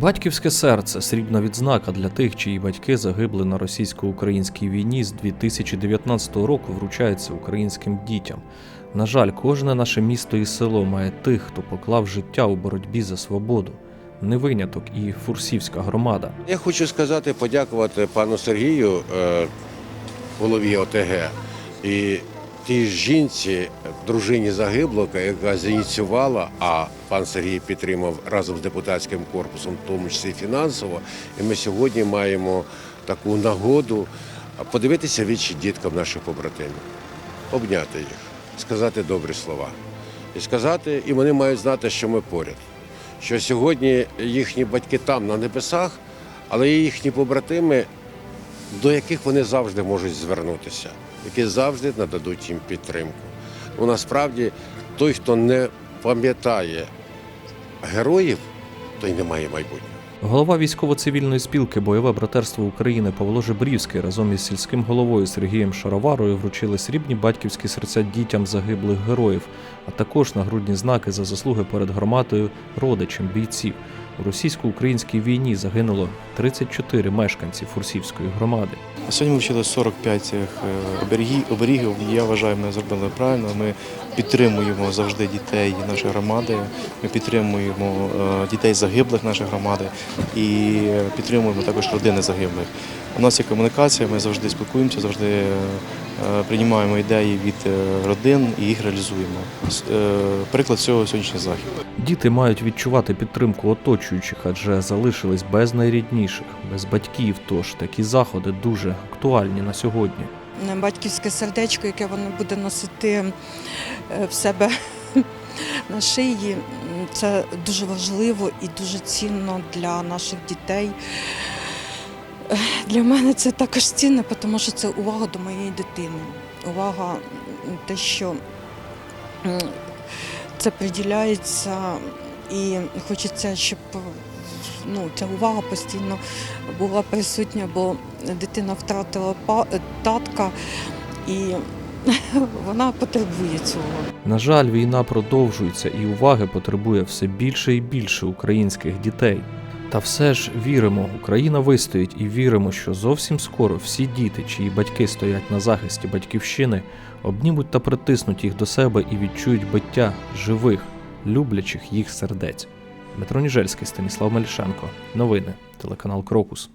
Батьківське серце срібна відзнака для тих, чиї батьки загибли на російсько-українській війні з 2019 року вручається українським дітям. На жаль, кожне наше місто і село має тих, хто поклав життя у боротьбі за свободу. Не виняток і фурсівська громада. Я хочу сказати, подякувати пану Сергію, е, голові ОТГ, і тій жінці, дружині загиблого, яка зініціювала, а пан Сергій підтримав разом з депутатським корпусом, в тому числі фінансово. І ми сьогодні маємо таку нагоду подивитися вічі діткам наших побратимів, обняти їх, сказати добрі слова. І сказати, і вони мають знати, що ми поряд. Що сьогодні їхні батьки там на небесах, але їхні побратими, до яких вони завжди можуть звернутися, які завжди нададуть їм підтримку. Ну, насправді, той, хто не пам'ятає героїв, той не має майбутнього. Голова військово-цивільної спілки Бойове братерство України Павло Жебрівський разом із сільським головою Сергієм Шароварою вручили срібні батьківські серця дітям загиблих героїв, а також нагрудні знаки за заслуги перед громадою родичам бійців. У російсько-українській війні загинуло 34 мешканці Фурсівської громади. Сьогодні ми вчили 45 цих е, оберігів. Я вважаю, ми зробили правильно. Ми підтримуємо завжди дітей нашої громади. Ми підтримуємо е, дітей загиблих нашої громади і підтримуємо також родини загиблих. У нас є комунікація, ми завжди спілкуємося, завжди е, приймаємо ідеї від е, родин і їх реалізуємо. Е, Приклад цього сьогоднішній захід. Діти мають відчувати підтримку оточуючих, адже залишились без найрідніших, без батьків. Тож такі заходи дуже актуальні на сьогодні. батьківське сердечко, яке воно буде носити е, в себе на шиї. Це дуже важливо і дуже цінно для наших дітей. Для мене це також цінно, тому що це увага до моєї дитини. Увага, те, що це приділяється, і хочеться, щоб ну, ця увага постійно була присутня, бо дитина втратила татка і вона потребує цього. На жаль, війна продовжується і уваги потребує все більше і більше українських дітей. Та все ж віримо, Україна вистоїть і віримо, що зовсім скоро всі діти, чиї батьки стоять на захисті батьківщини, обнімуть та притиснуть їх до себе і відчують биття живих, люблячих їх сердець. Дмитро Ніжельський, Станіслав Мельшенко. Новини. Телеканал Крокус.